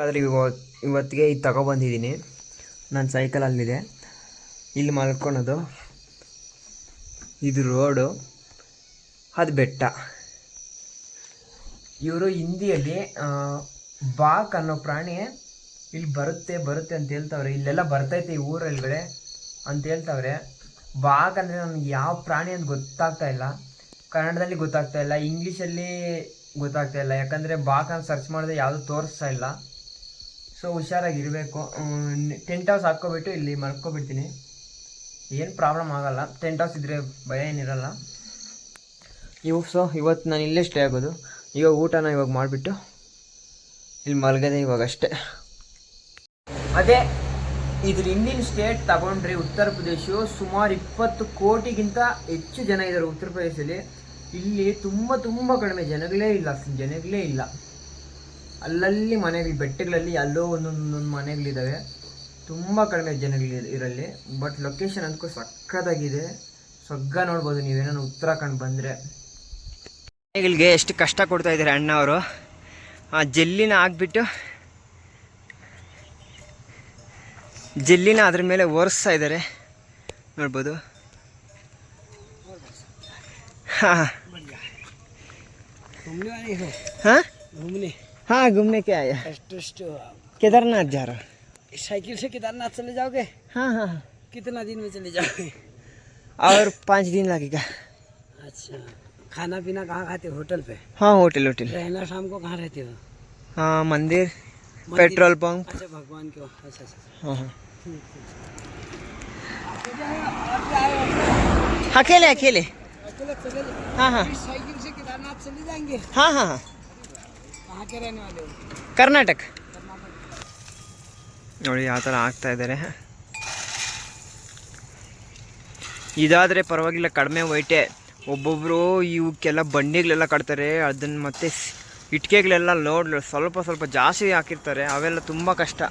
ಆದರೆ ಇವಾಗ ಇವತ್ತಿಗೆ ಇದು ತಗೊಬಂದಿದ್ದೀನಿ. ನನ್ನ ಸೈಕಲಲ್ಲಿದೆ ಇಲ್ಲಿ ಮಲ್ಕೊಳೋದು. ಇದು ರೋಡು ಅದು ಬೆಟ್ಟ. ಇವರು ಹಿಂದಿಯಲ್ಲಿ ಬಾಕ್ ಅನ್ನೋ ಪ್ರಾಣಿ ಇಲ್ಲಿ ಬರುತ್ತೆ ಬರುತ್ತೆ ಅಂತ ಹೇಳ್ತಾವ್ರೆ. ಇಲ್ಲೆಲ್ಲ ಬರ್ತೈತೆ ಈ ಊರೊಳಗಡೆ ಅಂತ ಹೇಳ್ತಾವ್ರೆ. ಬಾಕ್ ಅಂದರೆ ನನಗೆ ಯಾವ ಪ್ರಾಣಿ ಅಂತ ಗೊತ್ತಾಗ್ತಾ ಇಲ್ಲ. ಕನ್ನಡದಲ್ಲಿ ಗೊತ್ತಾಗ್ತಾ ಇಲ್ಲ ಇಂಗ್ಲೀಷಲ್ಲಿ ಗೊತ್ತಾಗ್ತಾ ಇಲ್ಲ. ಯಾಕಂದರೆ ಬಾಕ್ ಅಂತ ಸರ್ಚ್ ಮಾಡಿದ್ರೆ ಯಾವುದೂ ತೋರಿಸ್ತಾ ಇಲ್ಲ. ಸೊ ಹುಷಾರಾಗಿರಬೇಕು ಟೆಂಟ್ ಹೌಸ್ ಹಾಕ್ಕೊಬಿಟ್ಟು ಇಲ್ಲಿ ಮಲ್ಕೊಬಿಡ್ತೀನಿ. ಏನು ಪ್ರಾಬ್ಲಮ್ ಆಗಲ್ಲ. ಟೆಂಟ್ ಹೌಸ್ ಇದ್ದರೆ ಭಯ ಏನಿರಲ್ಲ ಇವು, ಸೊ ಇವತ್ತು ನಾನು ಇಲ್ಲೇ ಸ್ಟೇ ಆಗೋದು. ಇವಾಗ ಊಟನ ಇವಾಗ ಮಾಡಿಬಿಟ್ಟು ಇಲ್ಲಿ ಮಲಗದೆ ಇವಾಗ ಅಷ್ಟೇ ಅದೇ, ಇದ್ರ ಇಂಡಿಯನ್ ಸ್ಟೇಟ್ ತಗೊಂಡ್ರೆ ಉತ್ತರ ಪ್ರದೇಶ ಸುಮಾರು ಇಪ್ಪತ್ತು ಕೋಟಿಗಿಂತ ಹೆಚ್ಚು ಜನ ಇದ್ದಾರೆ ಉತ್ತರ ಪ್ರದೇಶದಲ್ಲಿ. ಇಲ್ಲಿ ತುಂಬ ತುಂಬ ಕಡಿಮೆ. ಜನಗಳೇ ಇಲ್ಲ ಜನಗಳೇ ಇಲ್ಲ. ಅಲ್ಲಲ್ಲಿ ಮನೆಗಳು ಬೆಟ್ಟಗಳಲ್ಲಿ ಅಲ್ಲೋ ಒಂದೊಂದೊಂದು ಮನೆಗಳಿದ್ದಾವೆ ತುಂಬ ಕಡಿಮೆ ಜನಗಳು ಇರಲ್ಲಿ ಬಟ್ ಲೊಕೇಶನ್ ಅಂತೂ ಸಕ್ಕತ್ತಾಗಿದೆ ಸೊಗ್ಗ ನೋಡ್ಬೋದು ನೀವೇನೋ ಉತ್ತರಾಖಂಡ್ ಬಂದರೆ. ಮನೆಗಳಿಗೆ ಎಷ್ಟು ಕಷ್ಟ ಕೊಡ್ತಾ ಇದ್ದಾರೆ ಅಣ್ಣ ಅವರು. ಆ ಜೆಲ್ಲಿನ ಹಾಕ್ಬಿಟ್ಟು ಜೆಲ್ಲಿನ ಅದ್ರ ಮೇಲೆ ಒರೆಸ್ತಾ ಇದ್ದಾರೆ. ನೋಡ್ಬೋದು. ಹಾಂ. ಹಾಂ? हो हाँ घूमने हाँ के आया। केदारनाथ जा रहा। साइकिल से केदारनाथ चले जाओगे? हाँ हाँ हाँ। कितना दिन में चले जाओगे? और पाँच दिन लगेगा। अच्छा। खाना पीना कहाँ खाते हो? होटल पे? हाँ होटल होटल। रहना शाम को कहाँ रहते हो? हाँ मंदिर मंदिर? Petrol pump. अच्छा भगवान के अच्छा अच्छा हाँ हाँ। अकेले अकेले अकेले चले हाँ हाँ। साइकिल से केदारनाथ चले जाएँगे? हाँ हाँ हाँ। ಕರ್ನಾಟಕ. ನೋಡಿ ಯಾವ ಥರ ಆಗ್ತಾ ಇದ್ದಾರೆ. ಇದಾದರೆ ಪರವಾಗಿಲ್ಲ, ಕಡಿಮೆ ವೈಟೆ ಒಬ್ಬೊಬ್ಬರು ಇವಕ್ಕೆಲ್ಲ ಬಂಡಿಗಳೆಲ್ಲ ಕಟ್ತಾರೆ, ಅದನ್ನು ಮತ್ತೆ ಇಟ್ಕೆಗಳೆಲ್ಲ ಲೋಡ್ ಸ್ವಲ್ಪ ಸ್ವಲ್ಪ ಜಾಸ್ತಿ ಹಾಕಿರ್ತಾರೆ, ಅವೆಲ್ಲ ತುಂಬ ಕಷ್ಟ.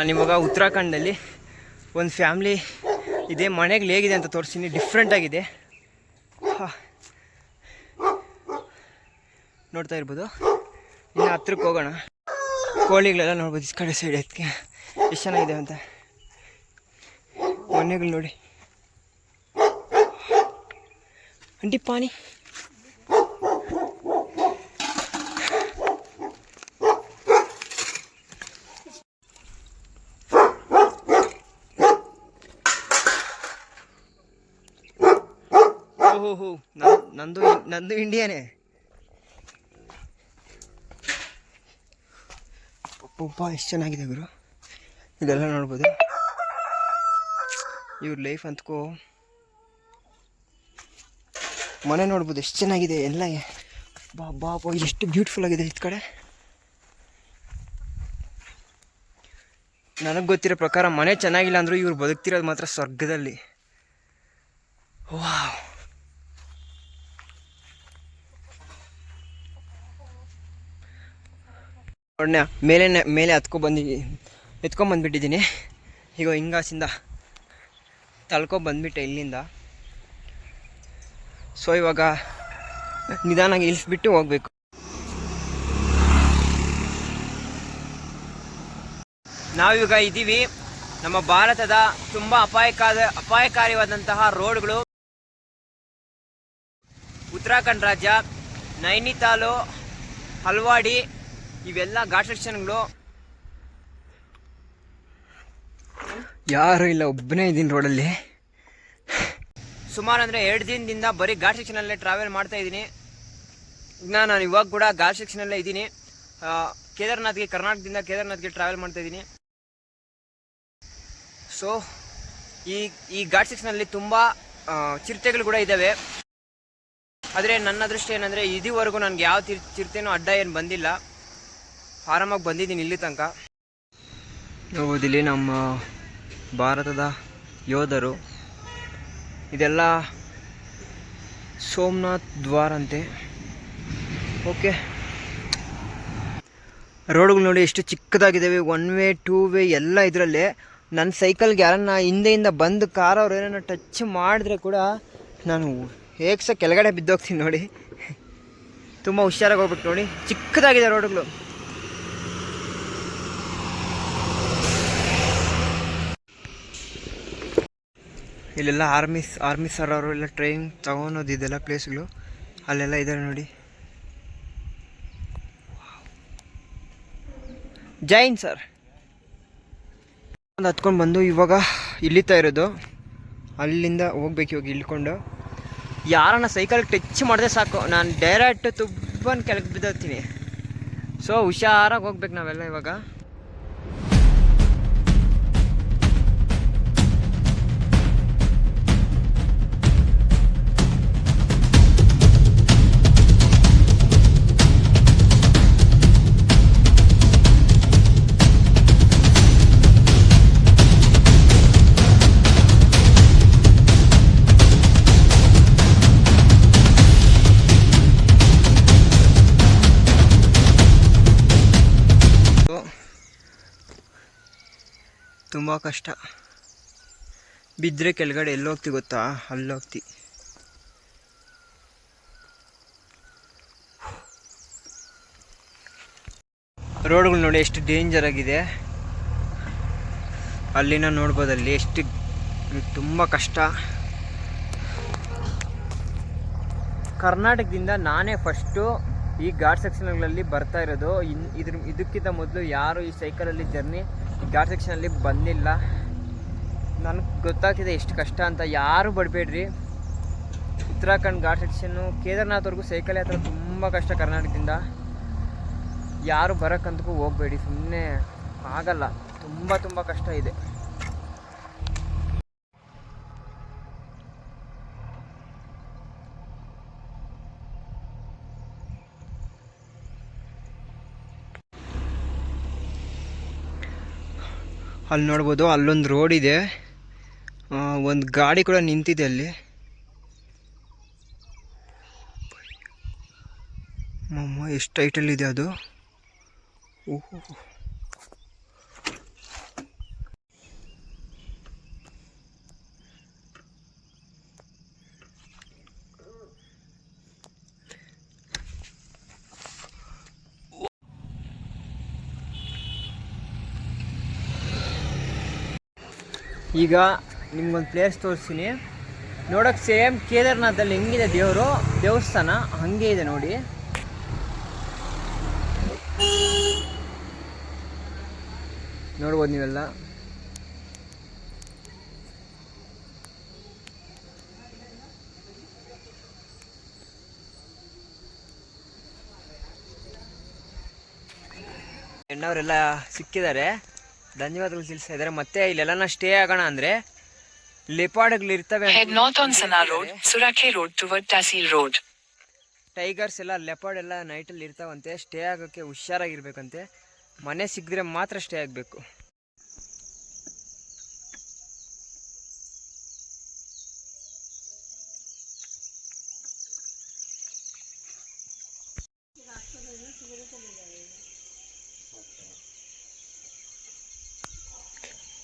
ನಾನು ಇವಾಗ ಉತ್ತರಾಖಂಡಲ್ಲಿ ಒಂದು ಫ್ಯಾಮ್ಲಿ ಇದೆ, ಮನೆಗಳು ಹೇಗಿದೆ ಅಂತ ತೋರಿಸ್ತೀನಿ. ಡಿಫ್ರೆಂಟಾಗಿದೆ ನೋಡ್ತಾ ಇರ್ಬೋದು. ಇನ್ನು ಹತ್ರಕ್ಕೆ ಹೋಗೋಣ. ಕೋಳಿಗಳೆಲ್ಲ ನೋಡ್ಬೋದು ಈ ಕಡೆ ಸೈಡ್ ಅದಕ್ಕೆ ಎಷ್ಟು ಚೆನ್ನಾಗಿದೆ ಅಂತ. ಮನೆಗಳು ನೋಡಿ. ಅಂಟಿ ಪಾನಿ ಓಹೋ ನಂದು ನಂದು ಇಂಡಿಯಾನೇ. ಒಬ್ಬ ಎಷ್ಟು ಚೆನ್ನಾಗಿದೆ ಗುರು. ಇದೆಲ್ಲ ನೋಡ್ಬೋದು. ಇವ್ರ ಲೈಫ್ ಅಂತಕೋ. ಮನೆ ನೋಡ್ಬೋದು, ಎಷ್ಟು ಚೆನ್ನಾಗಿದೆ, ಎಲ್ಲ ಬಾ ಬಾ ಬಾ, ಎಷ್ಟು ಬ್ಯೂಟಿಫುಲ್ ಆಗಿದೆ ಈ ಕಡೆ. ನನಗೆ ಗೊತ್ತಿರೋ ಪ್ರಕಾರ ಮನೆ ಚೆನ್ನಾಗಿಲ್ಲ ಅಂದ್ರೂ ಇವ್ರು ಬದುಕ್ತಿರೋದು ಮಾತ್ರ ಸ್ವರ್ಗದಲ್ಲಿ. ವಾವ್. ನೋಡ್ನ ಮೇಲೆ ಮೇಲೆ ಹತ್ಕೊ ಬಂದಿ ಎತ್ಕೊಂಬಂದ್ಬಿಟ್ಟಿದ್ದೀನಿ ಈಗ ಹಿಂಗಾಸಿಂದ ತಳ್ಕೊ ಬಂದ್ಬಿಟ್ಟೆ ಇಲ್ಲಿಂದ. ಸೊ ಇವಾಗ ನಿಧಾನಾಗಿ ಇಳಿಸ್ಬಿಟ್ಟು ಹೋಗ್ಬೇಕು. ನಾವೀಗ ಇದ್ದೀವಿ ನಮ್ಮ ಭಾರತದ ತುಂಬ ಅಪಾಯಕಾರ ಅಪಾಯಕಾರಿಯಾದಂತಹ ರೋಡ್ಗಳು. ಉತ್ತರಾಖಂಡ್ ರಾಜ್ಯ ನೈನಿತಾಲು ಹಲ್ವಾಡಿ ಇವೆಲ್ಲ ಘಾಟ್ ಸೆಕ್ಷನ್ಗಳು ಯಾರು ಇಲ್ಲ ಒಬ್ಬನೇ ಇದ್ದೀನಿ ರೋಡಲ್ಲಿ ಸುಮಾರು ಅಂದರೆ ಎರಡು ದಿನದಿಂದ ಬರೀ ಘಾಟ್ ಸೆಕ್ಷನಲ್ಲೇ ಟ್ರಾವೆಲ್ ಮಾಡ್ತಾ ಇದ್ದೀನಿ. ನಾನು ಇವಾಗ ಕೂಡ ಘಾಟ್ ಸೆಕ್ಷನಲ್ಲೇ ಇದ್ದೀನಿ. ಕೇದಾರ್ನಾಥ್ಗೆ ಕರ್ನಾಟಕದಿಂದ ಕೇದಾರ್ನಾಥ್ಗೆ ಟ್ರಾವೆಲ್ ಮಾಡ್ತಾ ಇದ್ದೀನಿ. ಸೊ ಈ ಈ ಘಾಟ್ ಸೆಕ್ಷನಲ್ಲಿ ತುಂಬ ಚಿರತೆಗಳು ಕೂಡ ಇದ್ದಾವೆ ಆದರೆ ನನ್ನ ಅದೃಷ್ಟ ಏನಂದರೆ ಇದುವರೆಗೂ ನನಗೆ ಯಾವ ಚಿರತೆನೂ ಅಡ್ಡ ಏನು ಬಂದಿಲ್ಲ. ಆರಾಮಾಗಿ ಬಂದಿದ್ದೀನಿ ಇಲ್ಲಿ ತನಕ. ನೋಡ್ಬೋದು ಇಲ್ಲಿ ನಮ್ಮ ಭಾರತದ ಯೋಧರು. ಇದೆಲ್ಲ ಸೋಮನಾಥ್ ದ್ವಾರ ಅಂತೆ. ಓಕೆ ರೋಡ್ಗಳು ನೋಡಿ ಎಷ್ಟು ಚಿಕ್ಕದಾಗಿದ್ದಾವೆ. ಒನ್ ವೇ ಟೂ ವೇ ಎಲ್ಲ ಇದರಲ್ಲೇ. ನನ್ನ ಸೈಕಲ್ಗೆ ಯಾರನ್ನ ಹಿಂದೆಯಿಂದ ಬಂದು ಕಾರ್ ಅವ್ರು ಏನನ್ನ ಟಚ್ ಮಾಡಿದ್ರೆ ಕೂಡ ನಾನು ಹೇಗೆ ಸಹ ಕೆಳಗಡೆ ಬಿದ್ದೋಗ್ತೀನಿ ನೋಡಿ. ತುಂಬ ಹುಷಾರಾಗಿ ಹೋಗ್ಬೇಕು ನೋಡಿ. ಚಿಕ್ಕದಾಗಿದೆ ರೋಡ್ಗಳು. ಇಲ್ಲೆಲ್ಲ ಆರ್ಮಿಸ್ ಆರ್ಮಿ ಸರ್ ಅವರು ಎಲ್ಲ ಟ್ರೈನ್ ತಗೊಳೋದು ಇದೆಲ್ಲ ಪ್ಲೇಸ್ಗಳು ಅಲ್ಲೆಲ್ಲ ಇದ್ದಾರೆ ನೋಡಿ. ಜೈನ್ ಸರ್ ಒಂದು ಹತ್ಕೊಂಡು ಬಂದು ಇವಾಗ ಇಲ್ಲಿತಾ ಇರೋದು. ಅಲ್ಲಿಂದ ಹೋಗ್ಬೇಕು ಇವಾಗ ಇಳ್ಕೊಂಡು. ಯಾರನ್ನ ಸೈಕಲ್ ಟಚ್ ಮಾಡಿದೆ ಸಾಕು. ನಾನು ಡೈರೆಕ್ಟ್ ತುಂಬ ಕೆಳಗೆ ಬಿದ್ದೋಗ್ತೀನಿ. ಸೊ ಹುಷಾರಾಗಿ ಹೋಗ್ಬೇಕು ನಾವೆಲ್ಲ ಇವಾಗ. ತುಂಬ ಕಷ್ಟ. ಬಿದ್ದರೆ ಕೆಳಗಡೆ ಎಲ್ಲೋಗ್ತಿ ಗೊತ್ತಾ? ಅಲ್ಲಿ ಹೋಗ್ತಿ ರೋಡ್ಗಳು ನೋಡಿ ಎಷ್ಟು ಡೇಂಜರ್ ಆಗಿದೆ. ಅಲ್ಲಿನ ನೋಡ್ಬೋದಲ್ಲಿ ಎಷ್ಟು ತುಂಬ ಕಷ್ಟ. ಕರ್ನಾಟಕದಿಂದ ನಾನೇ ಫಸ್ಟು ಈ ಘಾಟ್ ಸೆಕ್ಷನ್ಗಳಲ್ಲಿ ಬರ್ತಾ ಇರೋದು. ಇನ್ ಇದ್ರ ಇದಕ್ಕಿಂತ ಮೊದಲು ಯಾರು ಈ ಸೈಕಲಲ್ಲಿ ಜರ್ನಿ ಈ ಘಾಟ್ ಸೆಕ್ಷನಲ್ಲಿ ಬಂದಿಲ್ಲ. ನನಗೆ ಗೊತ್ತಾಗ್ತಿದೆ ಎಷ್ಟು ಕಷ್ಟ ಅಂತ. ಯಾರು ಬಡಬೇಡ್ರಿ. ಉತ್ತರಾಖಂಡ್ ಘಾಟ್ ಸೆಕ್ಷನ್ನು ಕೇದಾರ್ನಾಥ್ವರೆಗೂ ಸೈಕಲ್ ಯಾತ್ರೆ ತುಂಬ ಕಷ್ಟ ಕರ್ನಾಟಕದಿಂದ. ಯಾರು ಬರೋಕ್ಕಂತಕ್ಕೂ ಹೋಗಬೇಡಿ. ಸುಮ್ಮನೆ ಆಗಲ್ಲ. ತುಂಬ ತುಂಬ ಕಷ್ಟ ಇದೆ. ಅಲ್ಲಿ ನೋಡ್ಬೋದು, ಅಲ್ಲೊಂದು ರೋಡ್ ಇದೆ. ಒಂದು ಗಾಡಿ ಕೂಡ ನಿಂತಿದೆ ಅಲ್ಲಿ. ಮಮ್ಮ ಎಷ್ಟು ಟೈಟಲ್ಲಿದೆ ಅದು. ಓಹೋ. ಈಗ ನಿಮ್ಗೊಂದು ಪ್ಲೇಸ್ ತೋರಿಸ್ತೀನಿ. ನೋಡೋಕ್ಕೆ ಸೇಮ್ ಕೇದಾರ್ನಾಥಲ್ಲಿ ಹೆಂಗಿದೆ ದೇವರು? ದೇವಸ್ಥಾನ ಹಾಗೆ ಇದೆ ನೋಡಿ. ನೋಡ್ಬೋದು ನೀವೆಲ್ಲ. ಹೆಣ್ಣವರೆಲ್ಲ ಸಿಕ್ಕಿದ್ದಾರೆ. ಧನ್ಯವಾದಗಳು ತಿಳಿಸ್ತಾ ಇದ್ದಾರೆ ಮತ್ತೆ ಇಲ್ಲೆಲ್ಲ ಸ್ಟೇ ಆಗೋಣ ಅಂದ್ರೆ ಲೆಪಾರ್ಡ್ಗಳಿರ್ತವೆ Road. ಟೈಗರ್ಸ್ ಎಲ್ಲ ಲೆಪಾರ್ಡ್ ಎಲ್ಲ ನೈಟಲ್ಲಿ ಇರ್ತಾವಂತೆ. ಸ್ಟೇ ಆಗೋಕ್ಕೆ ಹುಷಾರಾಗಿರ್ಬೇಕಂತೆ. ಮನೆ ಸಿಕ್ಕಿದ್ರೆ ಮಾತ್ರ ಸ್ಟೇ ಆಗಬೇಕು.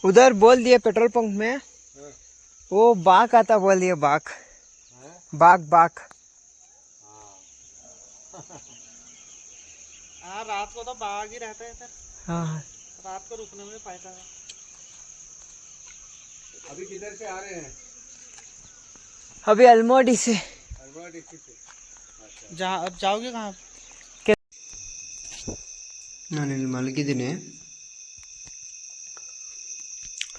उधर बोल दिए पेट्रोल पंप में वो बाक आता बोल दिए बाक बाक बाक हाँ रात को तो बाग ही रहता है सर हाँ हाँ रात को रुकने में फायदा है अभी किधर से आ रहे हैं अभी अल्मोडी से अलवर डिस्ट्रिक्ट से जा अब जाओगे कहाँ ನಾನಿಲ್ಲಿ ಮಲಗಿದ್ದೀನಿ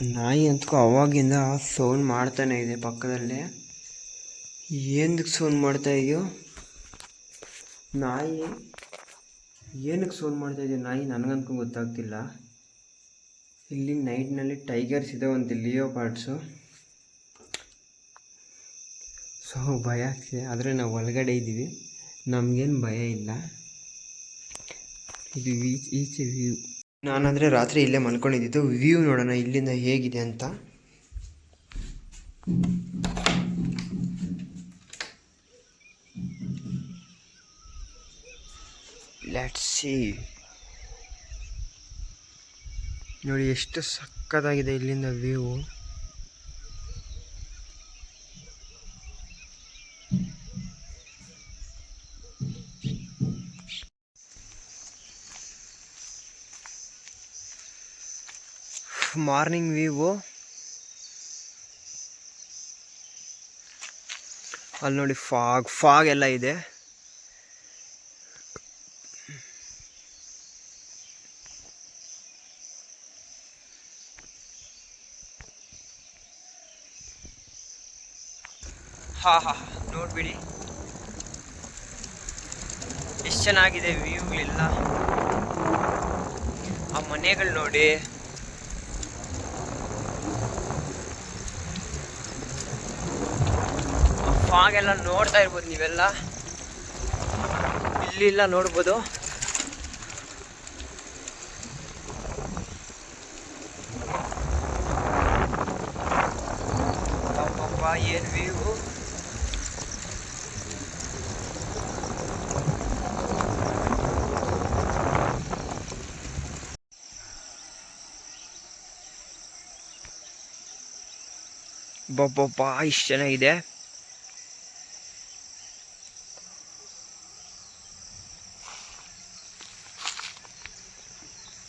ನಾಯಿ ಅಂತೂ ಅವಾಗಿಂದ ಸೌಂಡ್ ಮಾಡ್ತಾನೆ ಇದೆ ಪಕ್ಕದಲ್ಲೇ. ಏನಕ್ಕೆ ಸೌಂಡ್ ಮಾಡ್ತಾ ಇದೆಯೋ? ನಾಯಿ ಏನಕ್ಕೆ ಸೌಂಡ್ ಮಾಡ್ತಾ ಇದೆಯೋ? ನಾಯಿ ನನಗಂತೂ ಗೊತ್ತಾಗ್ತಿಲ್ಲ. ಇಲ್ಲಿ ನೈಟ್ನಲ್ಲಿ ಟೈಗರ್ಸ್ ಇದೆ ಒಂದು ಲಿಯೋ ಪಾರ್ಟ್ಸು ಸೊ ಭಯ ಆಗ್ತಿದೆ. ಆದರೆ ನಾವು ಒಳಗಡೆ ಇದ್ದೀವಿ. ನಮಗೇನು ಭಯ ಇಲ್ಲ. ಇದು ಈಚೆ ವ್ಯೂ ನಾನಂದರೆ ರಾತ್ರಿ ಇಲ್ಲೇ ಮಲ್ಕೊಂಡಿದ್ದು. ವ್ಯೂ ನೋಡೋಣ, ಇಲ್ಲಿಂದ ಹೇಗಿದೆ ಅಂತ. ಲೆಟ್ಸ್ ಸಿ ನೋಡಿ, ಎಷ್ಟು ಸಕ್ಕತ್ತಾಗಿದೆ ಇಲ್ಲಿಂದ ವ್ಯೂ. ಮಾರ್ನಿಂಗ್ ವ್ಯೂವು ಅಲ್ಲಿ ನೋಡಿ ಫಾಗ್ ಫಾಗ್ ಎಲ್ಲ ಇದೆ. ಹಾ ಹಾ, ನೋಡ್ಬಿಡಿ. ಎಷ್ಟು ಚೆನ್ನಾಗಿದೆ ವ್ಯೂಗಳೆಲ್ಲ. ಆ ಮನೆಗಳು ನೋಡಿ. ಫಾಗ್ ಎಲ್ಲ ನೋಡ್ತಾ ಇರ್ಬೋದು ನೀವೆಲ್ಲ. ಇಲ್ಲಿಲ್ಲ ನೋಡ್ಬೋದು. ಏನು ವ್ಯೂ ಇಷ್ಟು ಚೆನ್ನಾಗಿದೆ